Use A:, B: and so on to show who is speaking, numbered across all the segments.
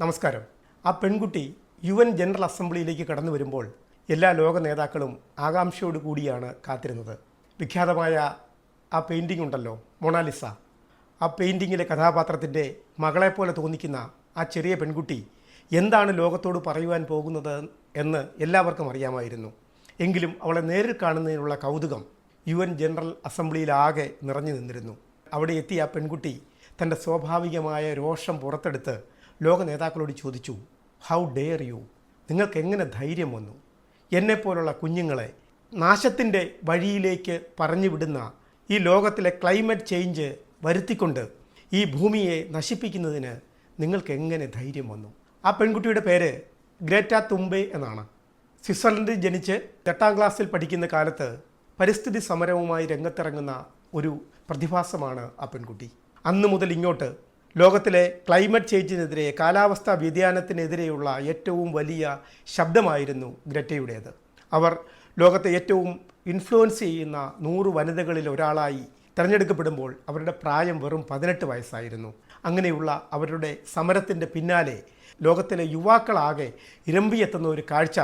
A: നമസ്കാരം. ആ പെൺകുട്ടി യു എൻ ജനറൽ അസംബ്ലിയിലേക്ക് കടന്നു വരുമ്പോൾ എല്ലാ ലോക നേതാക്കളും ആകാംക്ഷയോട് കൂടിയാണ് കാത്തിരുന്നത്. വിഖ്യാതമായ ആ പെയിന്റിംഗ് ഉണ്ടല്ലോ മൊണാലിസ ആ പെയിന്റിങ്ങിലെ കഥാപാത്രത്തിന്റെ മകളെപ്പോലെ തോന്നിക്കുന്ന ആ ചെറിയ പെൺകുട്ടി എന്താണ് ലോകത്തോട് പറയുവാൻ പോകുന്നത് എന്ന് എല്ലാവർക്കും അറിയാമായിരുന്നു. എങ്കിലും അവളെ നേരിൽ കാണുന്നതിനുള്ള കൗതുകം യു എൻ ജനറൽ അസംബ്ലിയിലാകെ നിറഞ്ഞു നിന്നിരുന്നു. അവിടെ എത്തിയ ആ പെൺകുട്ടി തന്റെ സ്വാഭാവികമായ രോഷം പുറത്തെടുത്ത് ലോക നേതാക്കളോട് ചോദിച്ചു ഹൗ ഡെയർ യു നിങ്ങൾക്ക് എങ്ങനെ ധൈര്യം വന്നു? എന്നെപ്പോലുള്ള കുഞ്ഞുങ്ങളെ നാശത്തിന്റെ വഴിയിലേക്ക് പറഞ്ഞു വിടുന്ന ഈ ലോകത്തിലെ ക്ലൈമറ്റ് ചേഞ്ച് വരുത്തിക്കൊണ്ട് ഈ ഭൂമിയെ നശിപ്പിക്കുന്നതിന് നിങ്ങൾക്ക് എങ്ങനെ ധൈര്യം വന്നു? ആ പെൺകുട്ടിയുടെ പേര് ഗ്രേറ്റ തുമ്പെ എന്നാണ്. സ്വിറ്റ്സർലൻഡിൽ ജനിച്ച് എട്ടാം ക്ലാസ്സിൽ പഠിക്കുന്ന കാലത്ത് പരിസ്ഥിതി സമരവുമായി രംഗത്തിറങ്ങുന്ന ഒരു പ്രതിഭാസമാണ് ആ പെൺകുട്ടി. അന്ന് മുതൽ ഇങ്ങോട്ട് ലോകത്തിലെ ക്ലൈമറ്റ് ചേഞ്ചിനെതിരെ കാലാവസ്ഥാ വ്യതിയാനത്തിനെതിരെയുള്ള ഏറ്റവും വലിയ ശബ്ദമായിരുന്നു ഗ്രറ്റയുടേത്. അവർ ലോകത്തെ ഏറ്റവും ഇൻഫ്ലുവൻസ് ചെയ്യുന്ന നൂറ് വനിതകളിൽ ഒരാളായി തിരഞ്ഞെടുക്കപ്പെടുമ്പോൾ അവരുടെ പ്രായം വെറും പതിനെട്ട് വയസ്സായിരുന്നു. അങ്ങനെയുള്ള അവരുടെ സമരത്തിന്റെ പിന്നാലെ ലോകത്തിലെ യുവാക്കളാകെ ഇരമ്പിയെത്തുന്ന ഒരു കാഴ്ച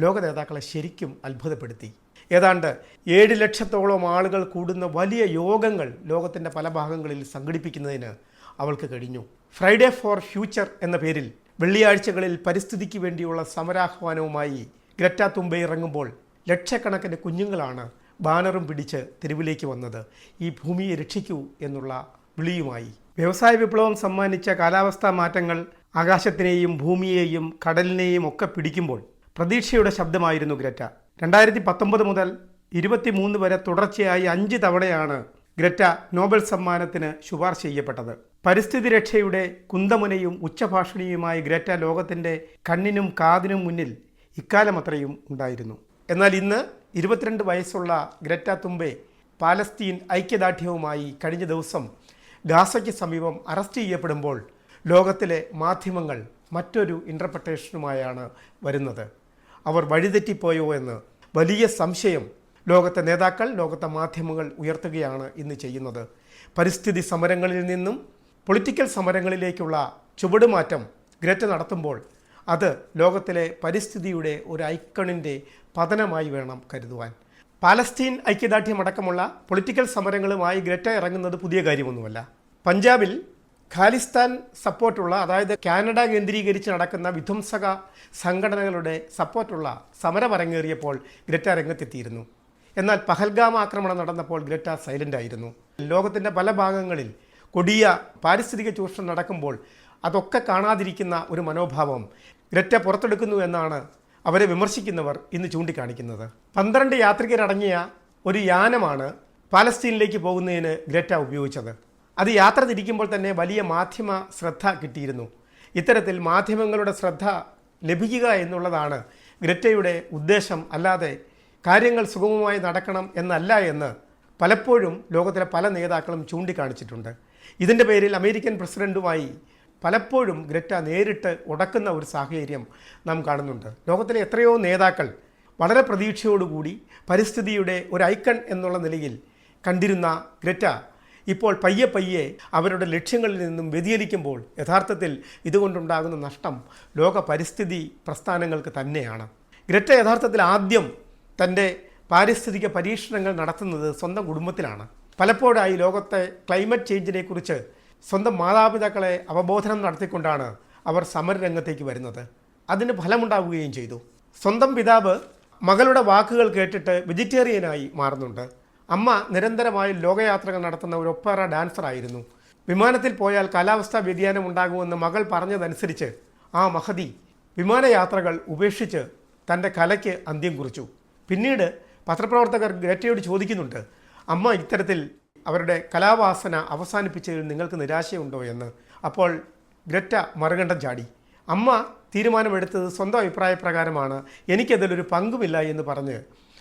A: ലോക നേതാക്കളെ ശരിക്കും അത്ഭുതപ്പെടുത്തി. ഏതാണ്ട് ഏഴ് ലക്ഷത്തോളം ആളുകൾ കൂടുന്ന വലിയ യോഗങ്ങൾ ലോകത്തിന്റെ പല ഭാഗങ്ങളിൽ സംഘടിപ്പിക്കുന്നതിന് അവൾക്ക് കഴിഞ്ഞു. ഫ്രൈഡേ ഫോർ ഫ്യൂച്ചർ എന്ന പേരിൽ വെള്ളിയാഴ്ചകളിൽ പരിസ്ഥിതിക്ക് വേണ്ടിയുള്ള സമരാഹ്വാനവുമായി ഗ്രറ്റ തുമ്പ ഇറങ്ങുമ്പോൾ ലക്ഷക്കണക്കിന് കുഞ്ഞുങ്ങളാണ് ബാനറും പിടിച്ച് തെരുവിലേക്ക് വന്നത്. ഈ ഭൂമിയെ രക്ഷിക്കൂ എന്നുള്ള വിളിയുമായി. വ്യവസായ വിപ്ലവം സമ്മാനിച്ച കാലാവസ്ഥാ മാറ്റങ്ങൾ ആകാശത്തിനെയും ഭൂമിയെയും കടലിനെയും ഒക്കെ പിടിക്കുമ്പോൾ പ്രതീക്ഷയുടെ ശബ്ദമായിരുന്നു ഗ്രറ്റ. രണ്ടായിരത്തി പത്തൊമ്പത് മുതൽ ഇരുപത്തിമൂന്ന് വരെ തുടർച്ചയായി അഞ്ച് തവണയാണ് ഗ്രറ്റ നോബൽ സമ്മാനത്തിന് ശുപാർശ ചെയ്യപ്പെട്ടത്. പരിസ്ഥിതി രക്ഷയുടെ കുന്തമുനയും ഉച്ചഭാഷണിയുമായ ഗ്രേറ്റ ലോകത്തിന്റെ കണ്ണിനും കാതിനും മുന്നിൽ ഇക്കാലമത്രയും ഉണ്ടായിരുന്നു. എന്നാൽ ഇന്ന് ഇരുപത്തിരണ്ട് വയസ്സുള്ള ഗ്രറ്റ തുമ്പെ പാലസ്തീൻ ഐക്യദാർഢ്യവുമായി കഴിഞ്ഞ ദിവസം ഗാസയ്ക്ക് സമീപം അറസ്റ്റ് ചെയ്യപ്പെടുമ്പോൾ ലോകത്തിലെ മാധ്യമങ്ങൾ മറ്റൊരു ഇന്റർപ്രട്ടേഷനുമായാണ് വരുന്നത്. അവർ വഴിതെറ്റിപ്പോയോ എന്ന് വലിയ സംശയം ലോകത്തെ നേതാക്കൾ ലോകത്തെ മാധ്യമങ്ങൾ ഉയർത്തുകയാണ് ഇന്ന് ചെയ്യുന്നത്. പരിസ്ഥിതി സമരങ്ങളിൽ നിന്നും പൊളിറ്റിക്കൽ സമരങ്ങളിലേക്കുള്ള ചുവടുമാറ്റം ഗ്രറ്റ നടത്തുമ്പോൾ അത് ലോകത്തിലെ പരിസ്ഥിതിയുടെ ഒരു ഐക്കണിന്റെ പതനമായി വേണം കരുതുവാൻ. പാലസ്തീൻ ഐക്യദാർഢ്യമടക്കമുള്ള പൊളിറ്റിക്കൽ സമരങ്ങളുമായി ഗ്രറ്റ ഇറങ്ങുന്നത് പുതിയ കാര്യമൊന്നുമല്ല. പഞ്ചാബിൽ ഖാലിസ്ഥാൻ സപ്പോർട്ടുള്ള അതായത് കാനഡ കേന്ദ്രീകരിച്ച് നടക്കുന്ന വിധ്വംസക സംഘടനകളുടെ സപ്പോർട്ടുള്ള സമരം അരങ്ങേറിയപ്പോൾ ഗ്രറ്റ രംഗത്തെത്തിയിരുന്നു. എന്നാൽ പഹൽഗാം ആക്രമണം നടന്നപ്പോൾ ഗ്രറ്റ സൈലന്റ് ആയിരുന്നു. ലോകത്തിന്റെ പല ഭാഗങ്ങളിൽ കൊടിയ പാരിസ്ഥിതിക ചൂഷണം നടക്കുമ്പോൾ അതൊക്കെ കാണാതിരിക്കുന്ന ഒരു മനോഭാവം ഗ്രറ്റ പുറത്തെടുക്കുന്നു എന്നാണ് അവരെ വിമർശിക്കുന്നവർ ഇന്ന് ചൂണ്ടിക്കാണിക്കുന്നത്. പന്ത്രണ്ട് യാത്രികരടങ്ങിയ ഒരു യാനമാണ് പാലസ്തീനിലേക്ക് പോകുന്നതിന് ഗ്രറ്റ ഉപയോഗിച്ചത്. അത് യാത്ര തിരിക്കുമ്പോൾ തന്നെ വലിയ മാധ്യമ ശ്രദ്ധ കിട്ടിയിരുന്നു. ഇത്തരത്തിൽ മാധ്യമങ്ങളുടെ ശ്രദ്ധ ലഭിക്കുക എന്നുള്ളതാണ് ഗ്രറ്റയുടെ ഉദ്ദേശം. അല്ലാതെ കാര്യങ്ങൾ സുഗമമായി നടക്കണം എന്നല്ല എന്ന് പലപ്പോഴും ലോകത്തിലെ പല നേതാക്കളും ചൂണ്ടിക്കാണിച്ചിട്ടുണ്ട്. ഇതിന്റെ പേരിൽ അമേരിക്കൻ പ്രസിഡന്റുമായി പലപ്പോഴും ഗ്രറ്റ നേരിട്ട് ഉടക്കുന്ന ഒരു സാഹചര്യം നാം കാണുന്നുണ്ട്. ലോകത്തിലെ എത്രയോ നേതാക്കൾ വളരെ പ്രതീക്ഷയോടുകൂടി പരിസ്ഥിതിയുടെ ഒരു ഐക്കൺ എന്നുള്ള നിലയിൽ കണ്ടിരുന്ന ഗ്രറ്റ ഇപ്പോൾ പയ്യെ പയ്യെ അവരുടെ ലക്ഷ്യങ്ങളിൽ നിന്നും വ്യതിചലിക്കുമ്പോൾ യഥാർത്ഥത്തിൽ ഇതുകൊണ്ടുണ്ടാകുന്ന നഷ്ടം ലോക പരിസ്ഥിതി പ്രസ്ഥാനങ്ങൾക്ക് തന്നെയാണ്. ഗ്രറ്റ യഥാർത്ഥത്തിൽ ആദ്യം തന്റെ പാരിസ്ഥിതിക പരീക്ഷണങ്ങൾ നടത്തുന്നത് സ്വന്തം കുടുംബത്തിലാണ്. പലപ്പോഴായി ലോകത്തെ ക്ലൈമറ്റ് ചേഞ്ചിനെ കുറിച്ച് സ്വന്തം മാതാപിതാക്കളെ അവബോധനം നടത്തിക്കൊണ്ടാണ് അവർ സമരരംഗത്തേക്ക് വരുന്നത്. അതിന് ഫലമുണ്ടാവുകയും ചെയ്തു. സ്വന്തം പിതാവ് മകളുടെ വാക്കുകൾ കേട്ടിട്ട് വെജിറ്റേറിയനായി മാറുന്നുണ്ട്. അമ്മ നിരന്തരമായി ലോകയാത്രകൾ നടത്തുന്ന ഒരു ഒപ്പേറ ഡാൻസറായിരുന്നു വിമാനത്തിൽ പോയാൽ കാലാവസ്ഥാ വ്യതിയാനം ഉണ്ടാകുമെന്ന് മകൾ പറഞ്ഞതനുസരിച്ച് ആ മഹതി വിമാനയാത്രകൾ ഉപേക്ഷിച്ച് തന്റെ കലയ്ക്ക് അന്ത്യം കുറിച്ചു. പിന്നീട് പത്രപ്രവർത്തകർ ഗ്രേറ്റയോട് ചോദിക്കുന്നുണ്ട് അമ്മ ഇത്തരത്തിൽ അവരുടെ കലാവാസന അവസാനിപ്പിച്ചതിൽ നിങ്ങൾക്ക് നിരാശയുണ്ടോ എന്ന്. അപ്പോൾ ഗ്രറ്റ മറുകണ്ഠം ചാടി. അമ്മ തീരുമാനമെടുത്തത് സ്വന്തം അഭിപ്രായ പ്രകാരമാണ്. എനിക്കതിലൊരു പങ്കുമില്ല എന്ന് പറഞ്ഞ്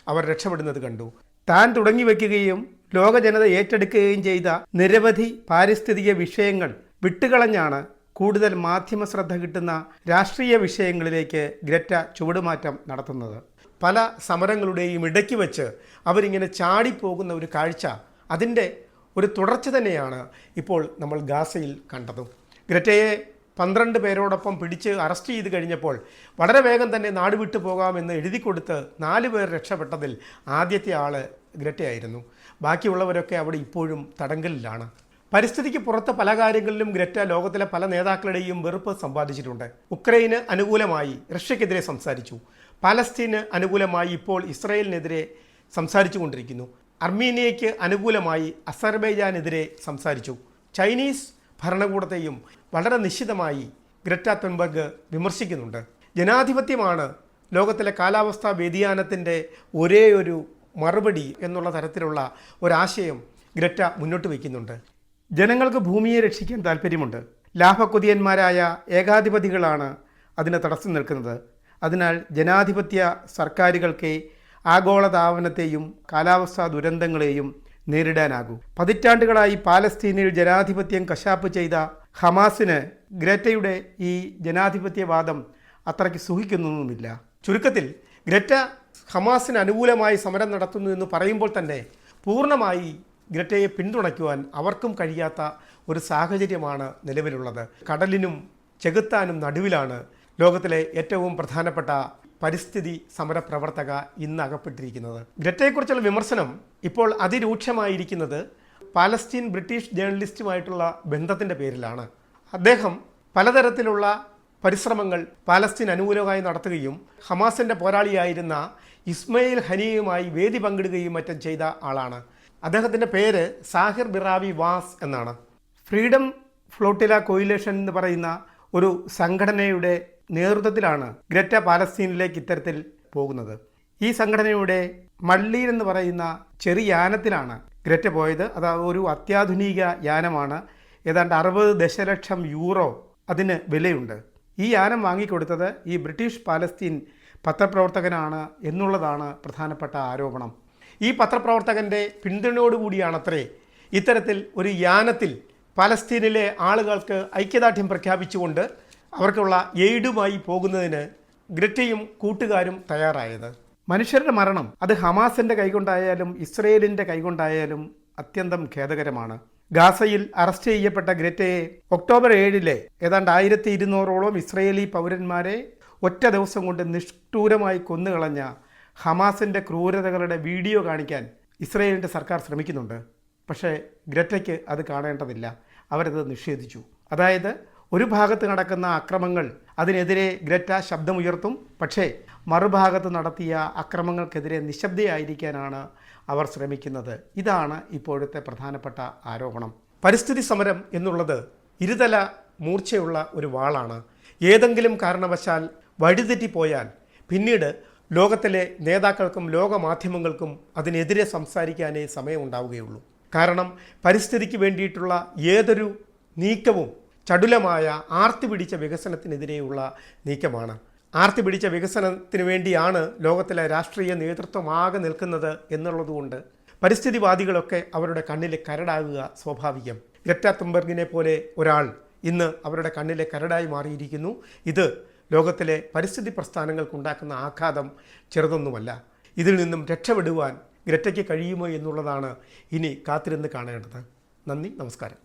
A: അവർ രക്ഷപ്പെടുന്നത് കണ്ടു. താൻ തുടങ്ങി വയ്ക്കുകയും ലോക ജനത ഏറ്റെടുക്കുകയും ചെയ്ത നിരവധി പാരിസ്ഥിതിക വിഷയങ്ങൾ വിട്ടുകളഞ്ഞാണ് കൂടുതൽ മാധ്യമ ശ്രദ്ധ കിട്ടുന്ന രാഷ്ട്രീയ വിഷയങ്ങളിലേക്ക് ഗ്രറ്റ ചുവടുമാറ്റം നടത്തുന്നത്. പല സമരങ്ങളുടെയും ഇടയ്ക്ക് വെച്ച് അവരിങ്ങനെ ചാടിപ്പോകുന്ന ഒരു കാഴ്ച അതിന്റെ ഒരു തുടർച്ച തന്നെയാണ് ഇപ്പോൾ നമ്മൾ ഗാസയിൽ കണ്ടത്. ഗ്രറ്റയെ പന്ത്രണ്ട് പേരോടൊപ്പം പിടിച്ച് അറസ്റ്റ് ചെയ്ത് കഴിഞ്ഞപ്പോൾ വളരെ വേഗം തന്നെ നാട് വിട്ടു പോകാമെന്ന് എഴുതി കൊടുത്ത് നാല് പേർ രക്ഷപ്പെട്ടതിൽ ആദ്യത്തെ ആൾ ഗ്രറ്റയായിരുന്നു. ബാക്കിയുള്ളവരൊക്കെ അവിടെ ഇപ്പോഴും തടങ്കലിലാണ്. പരിസ്ഥിതിക്ക് പുറത്ത് പല കാര്യങ്ങളിലും ഗ്രറ്റ ലോകത്തിലെ പല നേതാക്കളുടെയും വെറുപ്പ് സമ്പാദിച്ചിട്ടുണ്ട്. ഉക്രൈന് അനുകൂലമായി റഷ്യക്കെതിരെ സംസാരിച്ചു. പാലസ്തീന് അനുകൂലമായി ഇപ്പോൾ ഇസ്രയേലിനെതിരെ സംസാരിച്ചു കൊണ്ടിരിക്കുന്നു അർമീനിയയ്ക്ക് അനുകൂലമായി അസർബൈജാനെതിരെ സംസാരിച്ചു. ചൈനീസ് ഭരണകൂടത്തെയും വളരെ നിശ്ചിതമായി ഗ്രറ്റ തുൻബർഗ് വിമർശിക്കുന്നുണ്ട്. ജനാധിപത്യമാണ് ലോകത്തിലെ കാലാവസ്ഥാ വ്യതിയാനത്തിന്റെ ഒരേ ഒരു മറുപടി എന്നുള്ള തരത്തിലുള്ള ഒരാശയം ഗ്രറ്റ മുന്നോട്ട് വയ്ക്കുന്നുണ്ട്. ജനങ്ങൾക്ക് ഭൂമിയെ രക്ഷിക്കാൻ താല്പര്യമുണ്ട് ലാഭക്കൊതിയന്മാരായ ഏകാധിപതികളാണ് അതിന് തടസ്സം നിൽക്കുന്നത്. അതിനാൽ ജനാധിപത്യ സർക്കാരുകൾക്ക് ആഗോളതാപനത്തെയും കാലാവസ്ഥാ ദുരന്തങ്ങളെയും നേരിടാനാകൂ. പതിറ്റാണ്ടുകളായി പാലസ്തീനിൽ ജനാധിപത്യം കശാപ്പ് ചെയ്ത ഹമാസിന് ഗ്രറ്റയുടെ ഈ ജനാധിപത്യവാദം അത്രയ്ക്ക് സുഖിക്കുന്നൊന്നുമില്ല. ചുരുക്കത്തിൽ ഗ്രറ്റ ഹമാസിന് അനുകൂലമായി സമരം നടത്തുന്നു എന്ന് പറയുമ്പോൾ തന്നെ പൂർണമായി ഗ്രറ്റയെ പിന്തുണയ്ക്കുവാൻ അവർക്കും കഴിയാത്ത ഒരു സാഹചര്യമാണ് നിലവിലുള്ളത്. കടലിനും ചെകുത്താനും നടുവിലാണ് ലോകത്തിലെ ഏറ്റവും പ്രധാനപ്പെട്ട പരിസ്ഥിതി സമരപ്രവർത്തക ഇന്ന് അകപ്പെട്ടിരിക്കുന്നത്. ഗ്രറ്റയെക്കുറിച്ചുള്ള വിമർശനം ഇപ്പോൾ അതിരൂക്ഷമായിരിക്കുന്നത് പാലസ്തീൻ ബ്രിട്ടീഷ് ജേർണലിസ്റ്റുമായിട്ടുള്ള ബന്ധത്തിന്റെ പേരിലാണ്. അദ്ദേഹം പലതരത്തിലുള്ള പരിശ്രമങ്ങൾ പാലസ്തീൻ അനുകൂലമായി നടത്തുകയും ഹമാസിന്റെ പോരാളിയായിരുന്ന ഇസ്മയിൽ ഹനിയുമായി വേദി പങ്കിടുകയും മറ്റും ചെയ്ത ആളാണ്. അദ്ദേഹത്തിന്റെ പേര് സാഹിർ ബിറാവി വാസ് എന്നാണ്. ഫ്രീഡം ഫ്ലോട്ടില കോയിലേഷൻ എന്ന് പറയുന്ന ഒരു സംഘടനയുടെ നേതൃത്വത്തിലാണ് ഗ്രറ്റ പാലസ്തീനിലേക്ക് ഇത്തരത്തിൽ പോകുന്നത്. ഈ സംഘടനയുടെ മള്ളീൻ എന്ന് പറയുന്ന ചെറിയ യാനത്തിലാണ് ഗ്രറ്റ പോയത്. അത് ഒരു അത്യാധുനിക യാനമാണ്. ഏതാണ്ട് അറുപത് ദശലക്ഷം യൂറോ അതിന് വിലയുണ്ട്. ഈ യാനം വാങ്ങിക്കൊടുത്തത് ഈ ബ്രിട്ടീഷ് പാലസ്തീൻ പത്രപ്രവർത്തകനാണ് എന്നുള്ളതാണ് പ്രധാനപ്പെട്ട ആരോപണം. ഈ പത്രപ്രവർത്തകന്റെ പിന്തുണയോടുകൂടിയാണത്രേ ഇത്തരത്തിൽ ഒരു യാനത്തിൽ പലസ്തീനിലെ ആളുകൾക്ക് ഐക്യദാർഢ്യം പ്രഖ്യാപിച്ചുകൊണ്ട് അവർക്കുള്ള എയ്ഡുമായി പോകുന്നതിന് ഗ്രറ്റയും കൂട്ടുകാരും തയ്യാറായത്. മനുഷ്യരുടെ മരണം അത് ഹമാസിന്റെ കൈകൊണ്ടായാലും ഇസ്രയേലിന്റെ കൈകൊണ്ടായാലും അത്യന്തം ഖേദകരമാണ്. ഗാസയിൽ അറസ്റ്റ് ചെയ്യപ്പെട്ട ഗ്രറ്റയെ ഒക്ടോബർ ഏഴിലെ ഏതാണ്ട് ആയിരത്തി ഇരുന്നൂറോളം ഇസ്രയേലി പൗരന്മാരെ ഒറ്റ ദിവസം കൊണ്ട് നിഷ്ഠൂരമായി കൊന്നുകളഞ്ഞ ഹമാസിന്റെ ക്രൂരതകളുടെ വീഡിയോ കാണിക്കാൻ ഇസ്രയേലിന്റെ സർക്കാർ ശ്രമിക്കുന്നുണ്ട്. പക്ഷേ ഗ്രറ്റയ്ക്ക് അത് കാണേണ്ടതില്ല. അവരത് നിഷേധിച്ചു. അതായത് ഒരു ഭാഗത്ത് നടക്കുന്ന അക്രമങ്ങൾ അതിനെതിരെ ഗ്രറ്റ ശബ്ദമുയർത്തും. പക്ഷേ മറുഭാഗത്ത് നടത്തിയ അക്രമങ്ങൾക്കെതിരെ നിശബ്ദയായിരിക്കാനാണ് അവർ ശ്രമിക്കുന്നത്. ഇതാണ് ഇപ്പോഴത്തെ പ്രധാനപ്പെട്ട ആരോപണം. പരിസ്ഥിതി സമരം എന്നുള്ളത് ഇരുതല മൂർച്ചയുള്ള ഒരു വാളാണ്. ഏതെങ്കിലും കാരണവശാൽ വഴിതെറ്റിപ്പോയാൽ പിന്നീട് ലോകത്തിലെ നേതാക്കൾക്കും ലോകമാധ്യമങ്ങൾക്കും അതിനെതിരെ സംസാരിക്കാനേ സമയമുണ്ടാവുകയുള്ളൂ. കാരണം പരിസ്ഥിതിക്ക് വേണ്ടിയിട്ടുള്ള ഏതൊരു നീക്കവും ചടുലമായ ആർത്തി പിടിച്ച വികസനത്തിനെതിരെയുള്ള നീക്കമാണ്. ആർത്തി പിടിച്ച വികസനത്തിന് വേണ്ടിയാണ് ലോകത്തിലെ രാഷ്ട്രീയ നേതൃത്വം ആകെ നിൽക്കുന്നത് എന്നുള്ളതുകൊണ്ട് പരിസ്ഥിതിവാദികളൊക്കെ അവരുടെ കണ്ണിലെ കരടാകുക സ്വാഭാവികം. ഗ്രറ്റ തുംബർഗിനെ പോലെ ഒരാൾ ഇന്ന് അവരുടെ കണ്ണിലെ കരടായി മാറിയിരിക്കുന്നു. ഇത് ലോകത്തിലെ പരിസ്ഥിതി പ്രസ്ഥാനങ്ങൾക്കുണ്ടാക്കുന്ന ആഘാതം ചെറുതൊന്നുമല്ല. ഇതിൽ നിന്നും രക്ഷപ്പെടുവാൻ ഗ്രറ്റയ്ക്ക് കഴിയുമോ എന്നുള്ളതാണ് ഇനി കാത്തിരുന്ന് കാണേണ്ടത്. നന്ദി നമസ്കാരം.